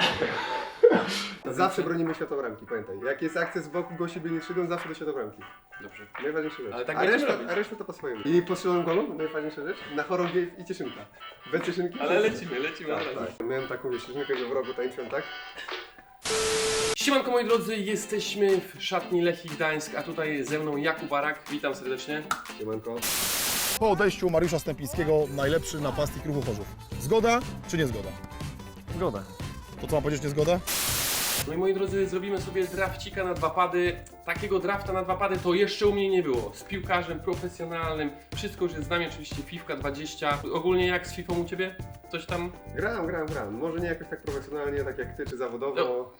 Zawsze bronimy światobramki, pamiętaj. Jak jest akcja z boku, gości byli szydą, zawsze do światobramki. Dobrze. Najważniejsza rzecz. Ale tak a, będziemy reszta, robić. a reszta to po swojemu. I po strzelonym golu, najfajniejsza rzecz, na chorągiew i cieszynka. Bez cieszynki? Ale lecimy, lecimy Tak, razu. tak. Miałem taką cieszynkę, że w rogu tańczyłem, tak? Siemanko moi drodzy, jesteśmy w szatni Lechii Gdańsk, a tutaj ze mną Jakub Arak. Witam serdecznie. Siemanko. Po odejściu Mariusza Stępińskiego najlepszy napastnik ruchu Chorzów. Zgoda czy nie zgoda? Zgoda. To co mam powiedzieć, nie zgoda? No i moi drodzy, zrobimy sobie drafcika na dwa pady. Takiego drafta na dwa pady to jeszcze u mnie nie było. Z piłkarzem profesjonalnym. Wszystko już jest z nami, oczywiście FIFA 20. Ogólnie jak z FIFA u Ciebie? Coś tam? Grałem, grałem, grałem. Może nie jakoś tak profesjonalnie, tak jak ty, czy zawodowo. No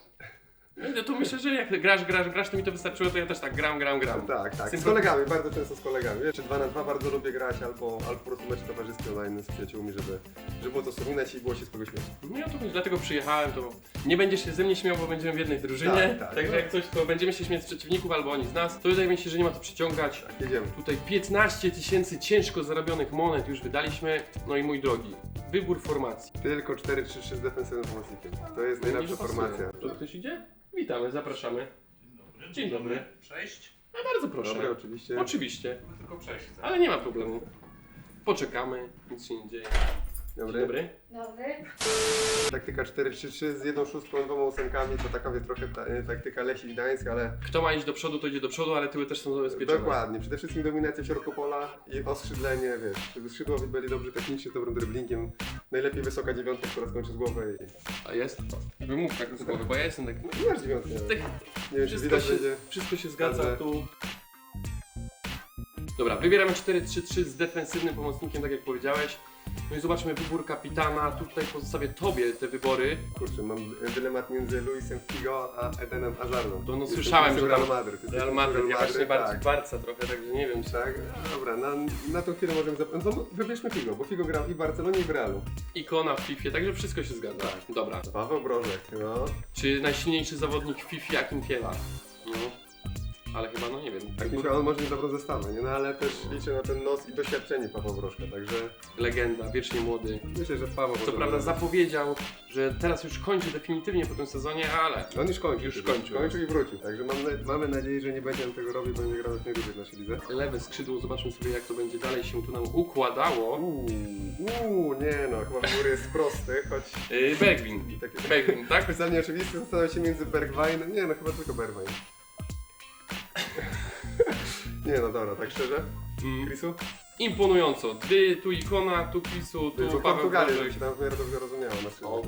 to myślę, że jak grasz, grasz, grasz, to mi to wystarczyło, to ja też tak gram, gram, gram. Tak, tak. Z kolegami, bardzo często z kolegami. Wiesz, czy dwa na dwa bardzo lubię grać, albo, albo po prostu mecze towarzyskie online z przyjaciółmi, żeby, żeby było to wspominać i było się z kogo śmiać. No o to dlatego przyjechałem, to nie będziesz się ze mnie śmiał, bo będziemy w jednej drużynie. Tak, tak. Także jak coś, to będziemy się śmiać z przeciwników albo oni z nas. To wydaje mi się, że nie ma co przyciągać. Tak, jedziemy. Tutaj 15 tysięcy ciężko zarobionych monet już wydaliśmy. No i mój drogi, wybór formacji. Tylko 4-3-3 z defensywnym pomocnikiem. To jest najlepsza pasuje. formacja. To ktoś idzie? Witamy, zapraszamy. Dzień dobry. Przejść? No bardzo proszę. Dobra, oczywiście. Oczywiście, Tylko przejść chcę. ale nie ma problemu. Poczekamy, nic się nie dzieje. Dzień Dobry. dobry. Dobry. Taktyka 4-3-3 z jedną szóstką, dwoma ósemkami, to taka wie trochę ta, e, taktyka Lechii Gdańsk, ale Kto ma iść do przodu, to idzie do przodu, ale tyły też są zabezpieczone. dokładnie. Przede wszystkim dominacja w środku pola i oskrzydlenie, wiesz, żeby skrzydłowi byli dobrzy technicznie, z dobrym dribblingiem. Najlepiej wysoka dziewiątka, która skończy z głowy i... A jest? Wymów tak z głowy, bo ja jestem tak... Nie masz dziewiątki nawet. tak Nie wiem, czy Wszystko widać się, będzie. wszystko się zgadza Dobrze. tu. Dobra, wybieramy 4-3-3 z defensywnym pomocnikiem, tak jak powiedziałeś. No i zobaczmy wybór kapitana. Tutaj pozostawię tobie te wybory. Kurczę, mam dylemat między Luisem Figo a Edenem Hazardem. To no Jestem słyszałem, że Real tam- Madryt. Jesteś Real Madrid, ja właśnie bardziej tak. Barca trochę, także nie wiem. Czy... Tak, dobra, na, na tą chwilę możemy no, wybierzmy Figo, bo Figo grał i w Barcelonie i w Realu. Ikona w FIFA, także wszystko się zgadza. Dobra. Paweł Brożek, no. Czy najsilniejszy zawodnik w FIFA Jakim Kiela? No. Ale chyba no nie wiem. Tak, Tak bo... on może mieć dobrą zestawę, nie? No ale też liczę na ten nos i doświadczenie Pawła Brożka, także Legenda, wiecznie młody. myślę, że Paweł Co prawda zapowiedział, że teraz już kończy definitywnie po tym sezonie, ale On już kończył. Już kończył. Kończył i wrócił, także mam, mamy nadzieję, że nie będzie on tego robił, będzie grał jak najdłużej w naszej lidze. lewe skrzydło, zobaczmy sobie jak to będzie dalej się tu nam układało. Uuu, uuu, nie no, chyba wybór jest prosty, choć... Yy, Bergwin. Takie... Bergwin, tak? Specjalnie oczywiście zastanawiam się między Bergwijn, nie no, chyba tylko Bergwijn. Nie no, dobra, tak szczerze? Mm. Chrisu? Imponująco. Ty, tu ikona, tu Kisu, To jest tu o Paweł Portugalii, żeby się tam w miarę dobrze rozumiało na O,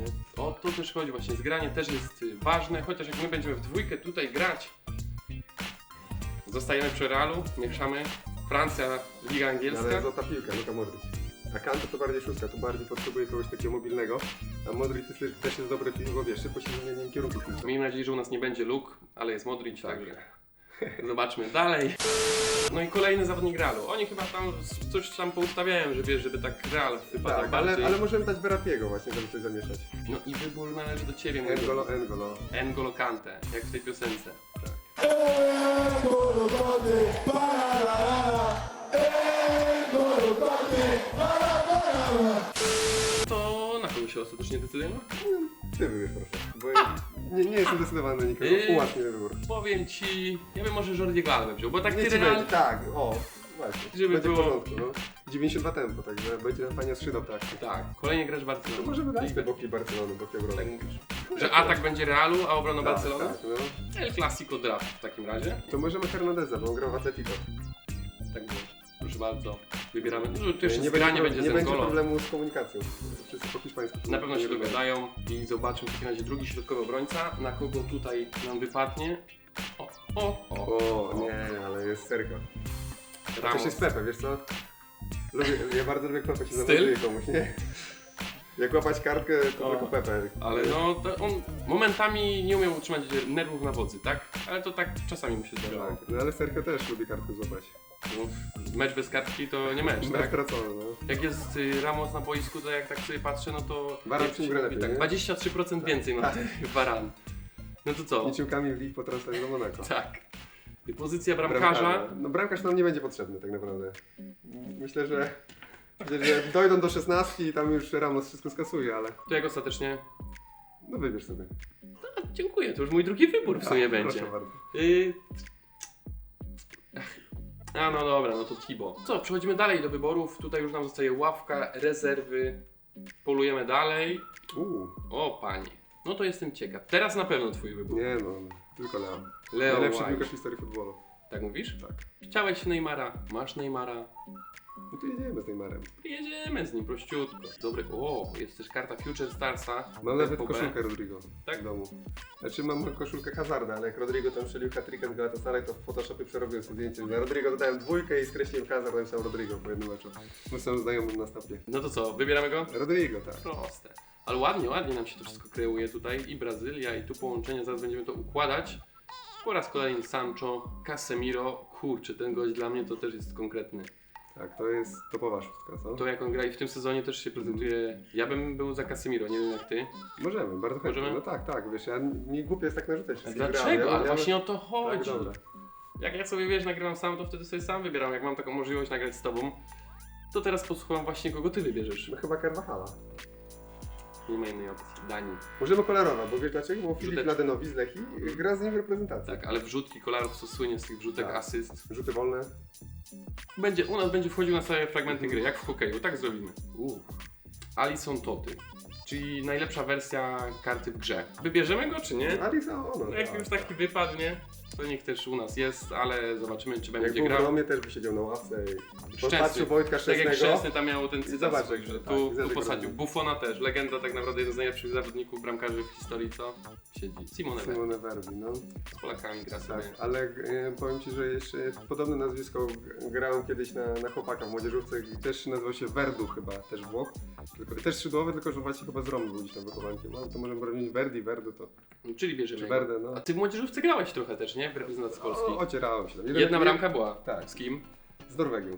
o to też chodzi właśnie. Zgranie też jest y, ważne, chociaż jak my będziemy w dwójkę tutaj grać, zostajemy przy Realu, mieszamy. Francja, Liga Ale Angielska. złota piłka, Luka Modric. A Kanto to bardziej szóstka, tu bardziej potrzebuje kogoś takiego mobilnego. A Modric jest, też jest dobry piłką, bo wiesz, szybko się zmienia kierunku piłki. Miejmy nadzieję, że u nas nie będzie Luke, ale jest Modric, Tak. także zobaczmy dalej. No i kolejny zawodnik Realu. Oni chyba tam coś tam poustawiają, że wiesz, żeby tak Real wypadał Tak, ale, bardziej. ale możemy dać Berapiego właśnie, żeby coś zamieszać. No i wybór należy do ciebie, mój Engolo. Engolo. N'Golo Kante, jak w tej piosence. To na kogo się ostatecznie decydujemy? Ty wybierz proszę, bo ja nie, nie jestem zdecydowany na nikogo, Yy. ułatw mi wybór. Powiem ci, ja bym może Jordiego Alba wziął, bo tak Nie ty ci Real... będzie, tak, o, właśnie, Żeby będzie było- w porządku, no. 92 tempo, także będzie nam fajnie skrzydał tak. Tak, kolejny gracz To Barcelony. możemy dać te boki Barcelony, boki Tak obrony. mówisz. Że atak będzie Realu, a obrona Tak, Barcelony? Tak, no. El Clasico draft w takim razie. To możemy Hernandeza, bo on grał w Atletico. Tak było. Bardzo. Wybieramy. No, jeszcze nie zgranie będzie, będzie nie będzie problemu z komunikacją. Wszyscy po hiszpańsku. Na pewno się dogadają i zobaczmy w takim razie drugi środkowy obrońca, na kogo tutaj nam wypadnie. O, o, o. O, nie, ale jest serka. To Ramos. też jest Pepe, wiesz co? Lubię, ja bardzo lubię Pepe się Styl? zamontuje komuś, nie? Jak łapać kartkę, to O. tylko Pepe. Ale no, to on momentami nie umiał utrzymać nerwów na wodzy, tak? Ale to tak czasami mu się zdarzało. Tak, no ale Sergio też lubi kartkę złapać. No, Mecz bez kartki to nie mecz, tak? stracony, no. Jak jest y, Ramos na boisku, to jak tak sobie patrzę, no to Baran jak się przyjmuje mówi, lepiej, tak, nie? 23% więcej ma Baran. No to co? Niczym Kamil Lee po transferze do Monako. Tak. I pozycja bramkarza. No bramkarz nam nie będzie potrzebny tak naprawdę. Myślę, że, myślę, że dojdą do 16 i tam już Ramos wszystko skasuje, ale To jak ostatecznie? No wybierz sobie. A, dziękuję, to już mój drugi wybór w sumie Tak, będzie. Proszę bardzo. Y... A no dobra, no to Tibo. Co, przechodzimy dalej do wyborów. Tutaj już nam zostaje ławka, rezerwy. Polujemy dalej. Uuu, O panie. No to jestem ciekaw. Teraz na pewno twój wybór. nie no, tylko Leo. Leo Najlepszy White. piłkarz w historii futbolu. Tak mówisz? Tak. Chciałeś Neymara, masz Neymara. No to jedziemy z Neymarem. Jedziemy z nim prościutko. Dobry. O, jest też karta Future Starsa. Mam nawet FOB. koszulkę Rodrigo Tak? w domu. Znaczy mam koszulkę Hazarda, ale jak Rodrigo tam strzelił hat-tricka z Galatasaray, to w Photoshopie przerobiłem sobie zdjęcie. Na Rodrigo dodałem dwójkę i skreśliłem Hazard, napisałem Rodrigo po jednym meczu. My są znajomym na stopie. No to co, wybieramy go? Rodrigo, tak. Proste. Ale ładnie, ładnie nam się to wszystko kreuje tutaj. I Brazylia, i tu połączenie, zaraz będziemy to układać. Po raz kolejny Sancho, Casemiro. Kurczę, ten gość dla mnie to też jest konkretny. Tak, to jest topowa szóstka, co? To jak on gra i w tym sezonie też się prezentuje. Ja bym był za Casemiro, nie wiem jak ty. Możemy, bardzo chętnie. Możemy? No tak, tak, wiesz, ja mi głupio jest tak narzucać wszystkich dlaczego? Ale właśnie o to Tak, chodzi. dobra. Jak ja sobie wiesz, nagrywam sam, to wtedy sobie sam wybieram. Jak mam taką możliwość nagrać z tobą, to teraz posłucham właśnie kogo ty wybierzesz. No chyba Carvajala. Nie ma innej opcji. Dani. Możemy kolorowa, bo wiesz dlaczego? Bo Filip Rzuteczki. Ladenowi z Lechii gra z nim w reprezentacji. Tak, ale wrzutki kolarów co słynie z tych wrzutek Tak. asyst. Rzuty wolne. Będzie, u nas będzie wchodził na całe fragmenty gry, jak w hokeju, tak zrobimy. Uff. Alison Toty, czyli najlepsza wersja karty w grze. Wybierzemy go czy nie? Alisa ono. No, jak tak, już tak. taki wypadł, niech też u nas jest, ale zobaczymy czy Jak będzie był w grał. Romie też by siedział na ławce i Szczęsny. popatrzył Wojtka Tak jak Szczęsnego. Szczęsny tam miał ten cytat zobacz, swój, że tak, tu, posadził. Buffona też, legenda tak naprawdę jeden z najlepszych zawodników bramkarzy w historii, co? Siedzi. Simone Simon Simone Verdi, no. z Polakami gra sobie. Tak, ale e, powiem Ci, że jeszcze podobne nazwisko g- grałem kiedyś na, na chłopaka w młodzieżówce też nazywał się Verdu chyba, też Włoch. Tylko, też skrzydłowy, tylko że właśnie chyba z Romy był tam wychowankiem. No to możemy bronić Verdi, Verdu to, Czyli bierzemy czy no. A ty w młodzieżówce grałeś trochę też, nie? W reprezentacji Polski. O, ocierałem się tam. Jeden- Jedna jed- bramka była. Tak. Z kim? Z Norwegią.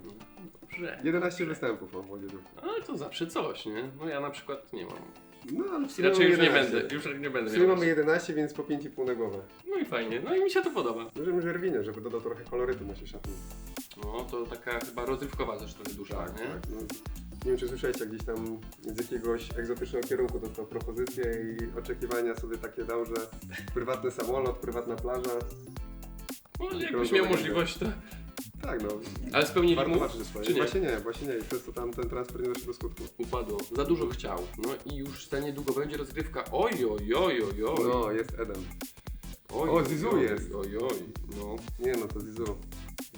Dobrze. 11 występów mam w młodzieżówce. Ale to zawsze coś, nie? No ja na przykład nie mam. No ale w raczej już nie 11. będę, już nie będę miał. mamy 11, więc po 5,5 na głowę. No i fajnie, no i mi się to podoba. Możemy Żerwinę, żeby dodał trochę kolorytu naszej szatni. No to taka chyba rozrywkowa trochę dusza, Tak, nie? tak. No, nie wiem, czy słyszeliście, gdzieś tam z jakiegoś egzotycznego kierunku dostał propozycję i oczekiwania sobie takie dał, że prywatny samolot, prywatna plaża. No, jakbyś miał możliwość, to... Tak, no. Ale spełnili Warto mu? patrzeć swoje. czy nie? Właśnie nie, właśnie nie. I przez to tam ten transfer nie doszedł do skutku. Upadło. Za dużo chciał. No i już za niedługo będzie rozgrywka. Oj, oj, oj, oj, oj. No, jest Eden. Oj, o, Zizou oj, jest. Oj, oj, no. Nie no, to Zizu.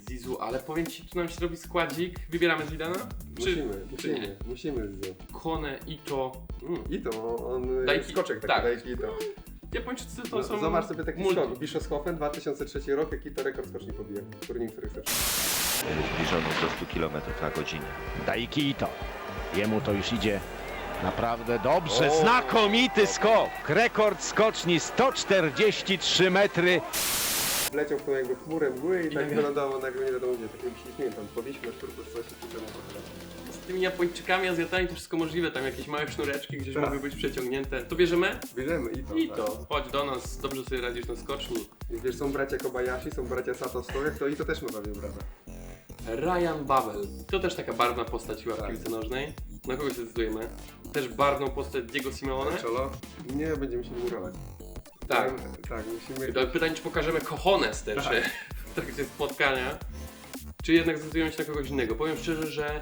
Zizu, ale powiem ci, tu nam się robi składzik. Wybieramy Zidana? Musimy, czy nie? musimy, musimy Zizu. Kone, Ito. Mm. I to, on Daj Daj ki- skoczek taki tak. daje Ito. Japończycy to No, są... Zobacz sobie taki multi. skok. Bischofshofen 2003 rok, jaki to rekord skoczni pobija. Turniej, który chcesz. zbliżoną do 100 km na godzinę. Daiki Ito. Jemu to już idzie naprawdę dobrze. O! Znakomity skok. Rekord skoczni 143 metry. Wleciał w tą jakby chmurę mgły i, I tak nagle- wylądował nagle nie wiadomo gdzie. Tak nie wiem, tam szturku z coś i Z tymi Japończykami, Azjatami to wszystko możliwe. Tam jakieś małe sznureczki gdzieś Tak. mogły być przeciągnięte. To bierzemy? Bierzemy i to. I tak. to. Chodź do nas. Dobrze sobie radzisz na skoczni. I wiesz, są bracia Kobayashi, są bracia Sato w stojach, to i to też ma pewnie brata. Ryan Babel. To też taka barwna postać chyba w Tak. piłce nożnej. Na kogo się zdecydujemy? Też barwną postać Diego Simeone? Czolo? Nie, będziemy się murować. Tak. Tak, musimy... Do pytań, czy pokażemy cojones też Tak. w trakcie spotkania. Czy jednak zdecydujemy się na kogoś innego? Powiem szczerze, że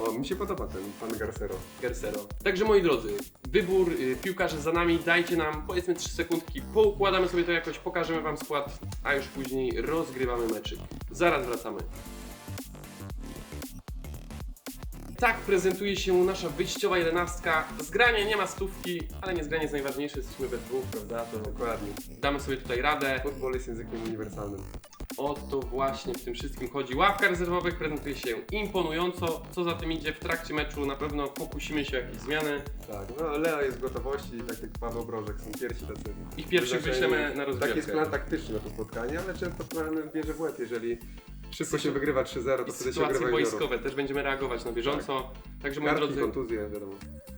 O, mi się podoba ten pan Garcero. Gersero. Także moi drodzy, wybór y, piłkarzy za nami, dajcie nam powiedzmy 3 sekundki, poukładamy sobie to jakoś, pokażemy wam skład, a już później rozgrywamy meczyk. Zaraz wracamy. Tak prezentuje się nasza wyjściowa jedenastka. Zgranie nie ma stówki, ale nie zgranie jest najważniejsze, jesteśmy we dwóch, prawda? To Dokładnie. damy sobie tutaj radę. Futbol jest językiem uniwersalnym. O to właśnie w tym wszystkim chodzi. Ławka rezerwowych prezentuje się imponująco. Co za tym idzie w trakcie meczu, na pewno pokusimy się o jakieś zmiany. Tak, no Leo jest w gotowości, tak jak Paweł Brożek, są pierwsi tacy. Ich pierwszych wyślemy na rozgrywkę. Taki jest plan taktyczny na to spotkanie, ale często plan bierze w łeb, jeżeli szybko się wygrywa 3-0, to I wtedy się sytuacje wygrywa wojskowe też będziemy reagować na bieżąco. Także moi Kartki, drodzy, kontuzje, wiadomo.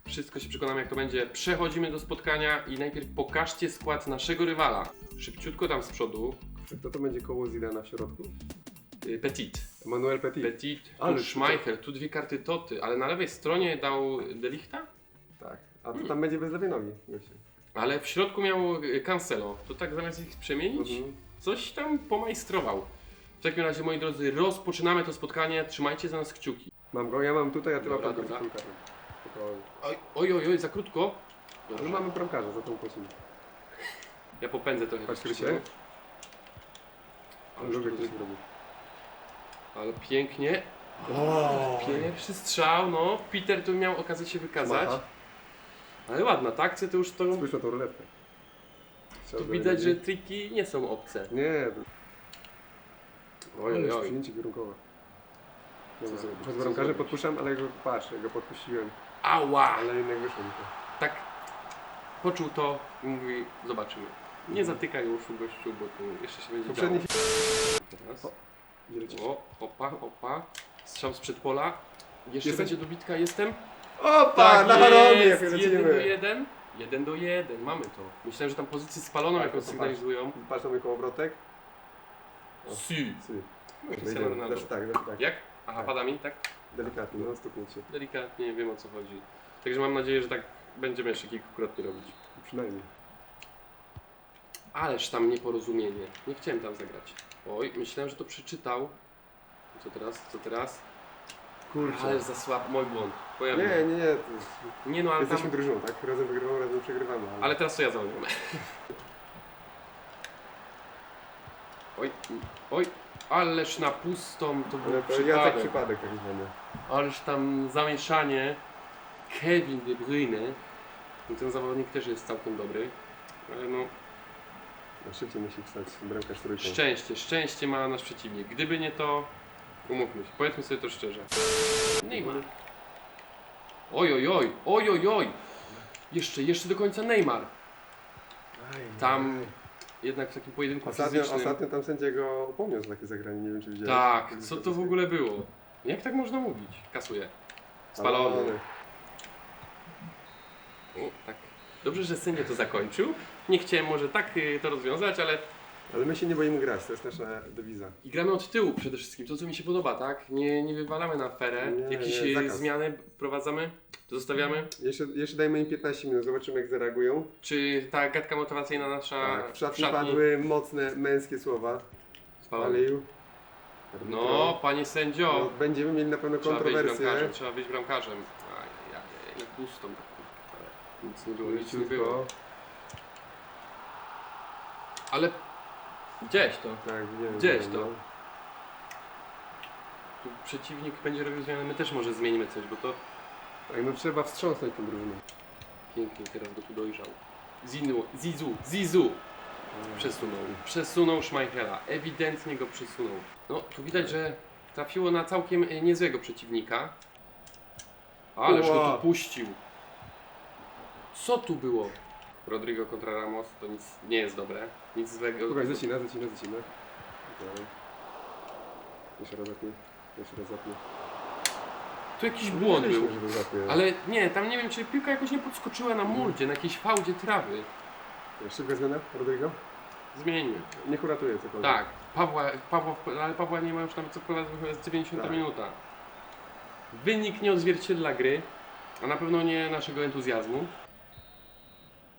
wszystko się przekonamy jak to będzie. Przechodzimy do spotkania i najpierw pokażcie skład naszego rywala. Szybciutko tam z przodu. Kto to będzie koło Zidana w środku? Y, Petit. Manuel Petit. Petit, Ale tu Schmeichel, tu dwie karty Toty, ale na lewej stronie dał Delichta? Tak. A to tam będzie bez lewej nogi. gościu. Ale w środku miał y, Cancelo. To tak zamiast ich przemienić, Mhm. coś tam pomajstrował. W takim razie, moi drodzy, rozpoczynamy to spotkanie. Trzymajcie za nas kciuki. Mam go, ja mam tutaj, a ty Dobra, mam tam dobra. Spokojnie. Oj, oj, oj, oj za krótko. Ale Dobrze. mamy bramkarza, za tą płacimy. Ja popędzę trochę. Patrz, tych Krysie. skrzydłów. Ależ Lubię, ktoś robi. Ale pięknie. Pierwszy strzał, no. Peter tu miał okazję się wykazać. Macha. Ale ładna, ta akcja to już to... Spójrz na tą ruletkę. Strzał Tu do widać, że triki nie są obce. Nie, Oj, oj, przyjęcie kierunkowe. Co zrobić? Przed Co zrobić? podpuszczam, ale go patrz, ja go podpuściłem. Ała! Ale jednak wyszło mi to. Tak poczuł to i mówi, zobaczymy. Nie zatykaj uszu gościu, bo tu jeszcze się będzie Poprzedni działo. Teraz. O, opa, opa. Strzał z przedpola. Jeszcze Jestem? będzie dobitka, jestem. Opa, Tak na Haronie, jest! jak Jeden do lecimy. jeden. Jeden do jeden, mamy to. Myślałem, że tam pozycję spaloną Tak, jakąś to sygnalizują. Patrz na mój kołowrotek. Si. Sy. Cristiano Ronaldo. Dasz tak, dasz tak. Jak? Aha, pada mi, tak? Delikatnie, no stuknięcie. Delikatnie, nie wiem o co chodzi. Także mam nadzieję, że tak będziemy jeszcze kilkukrotnie robić. Przynajmniej. Ależ tam nieporozumienie. Nie chciałem tam zagrać. Oj, myślałem, że to przeczytał. Co teraz? Co teraz? Kurczę. Ale za słab, mój błąd. Nie, nie, nie. to jest- nie no, ale tam... Jesteśmy drużyną, tak? Razem wygrywamy, razem przegrywamy. Ale... Ale teraz to ja załamiam. Oj, oj, ależ na pustą to był Ale to Jacek przypadek. przypadek tak zwany. Ależ tam zamieszanie. Kevin De Bruyne. No ten zawodnik też jest całkiem dobry. Ale no, Na szybciej musi wstać bramkarz trójką. szczęście, szczęście ma nasz przeciwnik. Gdyby nie to, umówmy się, powiedzmy sobie to szczerze. Neymar. Oj, oj, oj, oj, oj, oj. Jeszcze, jeszcze do końca Neymar. Aj, Tam aj. Jednak w takim pojedynku Ostatnio, fizycznym. ostatnio tam sędzia go upomniał za takie zagranie, nie wiem czy widziałeś. Tak, co to w ogóle było? Jak tak można mówić? Kasuje. Spalony. O, tak. Dobrze, że sędzia to zakończył. Nie chciałem może tak y, to rozwiązać, ale Ale my się nie boimy grać, to jest nasza dewiza. i gramy od tyłu przede wszystkim. To, co mi się podoba, tak? Nie, nie wywalamy na aferę. Nie, Jakieś nie, zakaz. zmiany wprowadzamy, zostawiamy. Jeszcze, jeszcze dajmy im 15 minut, zobaczymy jak zareagują. Czy ta gadka motywacyjna nasza Tak, w szatni padły mocne męskie słowa. Spalony. Palił. No, panie sędzio. No, będziemy mieli na pewno trzeba wyjść kontrowersje. bramkarzem, trzeba wyjść bramkarzem. Ajajaj, na pustą taką. Nic nie było, nic nie było. Ale gdzieś to. Tak, Gdzieś to. no. Tu przeciwnik będzie robił zmiany, my też może zmienimy coś, bo to Tak, no trzeba wstrząsnąć tą drużyną. pięknie teraz go tu dojrzał. Zinu, Zizu, Zizu! Przesunął, przesunął Schmeichela, ewidentnie go przesunął. No, tu widać, że trafiło na całkiem e, niezłego przeciwnika. Ależ go Ła. tu puścił. Co tu było? Rodrigo kontra Ramos to nic nie jest dobre. Nic złego. Słuchaj, zacina, zacina, zacina. Dobra. Jeszcze raz zapnij. Jeszcze raz zapnij. Tu jakiś błąd był. Wiedzieliśmy, że to zapnie. Ale nie, tam nie wiem, czy piłka jakoś nie podskoczyła na muldzie, na jakiejś fałdzie trawy. Szybka zmiana, Rodrigo? Zmieńmy. Niech uratuje cokolwiek. Tak, Pawła, Pawła, ale Pawła nie ma już nawet co wprowadzać, bo jest 90 Tak. minuta. Wynik nie odzwierciedla gry, a na pewno nie naszego entuzjazmu.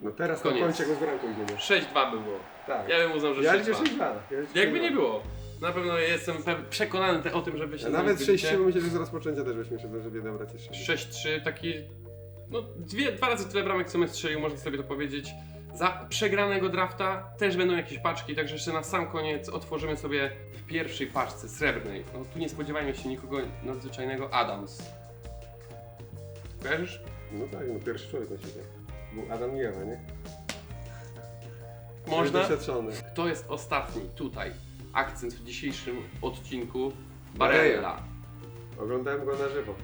No teraz Koniec. na końcu go z bramką idziemy. 6-2 było. Tak. Ja bym uznał, że Ja 6-2. liczę 6 lat. Ja liczę Jakby 6-2. nie było. Na pewno jestem przekonany te, o tym, żeby się Ja nawet zgodzicie. 6 myślę, że z rozpoczęcia też byśmy się zdążyli dobrać jeszcze. 6-3, taki. No, dwie, dwa razy tyle bramek, co my strzelił, można sobie to powiedzieć. Za przegranego drafta też będą jakieś paczki, także jeszcze na sam koniec otworzymy sobie w pierwszej paczce srebrnej. No, tu nie spodziewajmy się nikogo nadzwyczajnego. Adams. Kojarzysz? No tak, no pierwszy człowiek na świecie. Był Adam i Ewa, nie? Można? Doświadczony. Kto jest ostatni? Tutaj. Akcent w dzisiejszym odcinku. Barella. Oglądałem go na żywo.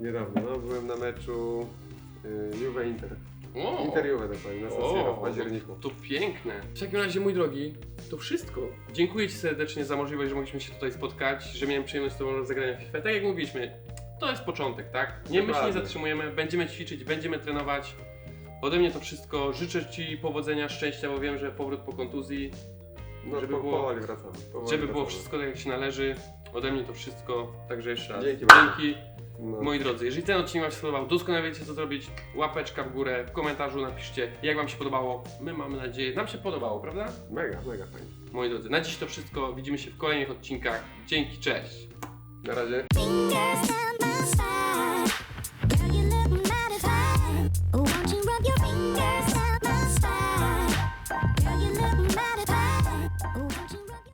Niedawno, no. Byłem na meczu y, Juve Inter. O! Inter Juve dokładnie, na San Siro w październiku. To piękne. W takim razie, mój drogi, to wszystko. Dziękuję Ci serdecznie za możliwość, że mogliśmy się tutaj spotkać, że miałem przyjemność z Tobą rozegrania FIFA. Tak jak mówiliśmy, to jest początek, tak? Nie, my się nie Dokładnie. zatrzymujemy, będziemy ćwiczyć, będziemy trenować. Ode mnie to wszystko. Życzę Ci powodzenia, szczęścia, bo wiem, że powrót po kontuzji, No, żeby po, było, powoli wracamy. Powoli żeby było wracamy. wszystko tak, jak się należy. Ode mnie to wszystko. Także jeszcze raz. Dzięki bardzo. Dzięki. No. Moi drodzy, jeżeli ten odcinek Wam się spodobał, doskonale wiecie co zrobić. Łapeczka w górę, w komentarzu napiszcie, jak Wam się podobało. My mamy nadzieję, nam się podobało, prawda? Mega, mega fajnie. Moi drodzy, na dziś to wszystko. Widzimy się w kolejnych odcinkach. Dzięki, cześć! Na razie. Fingers down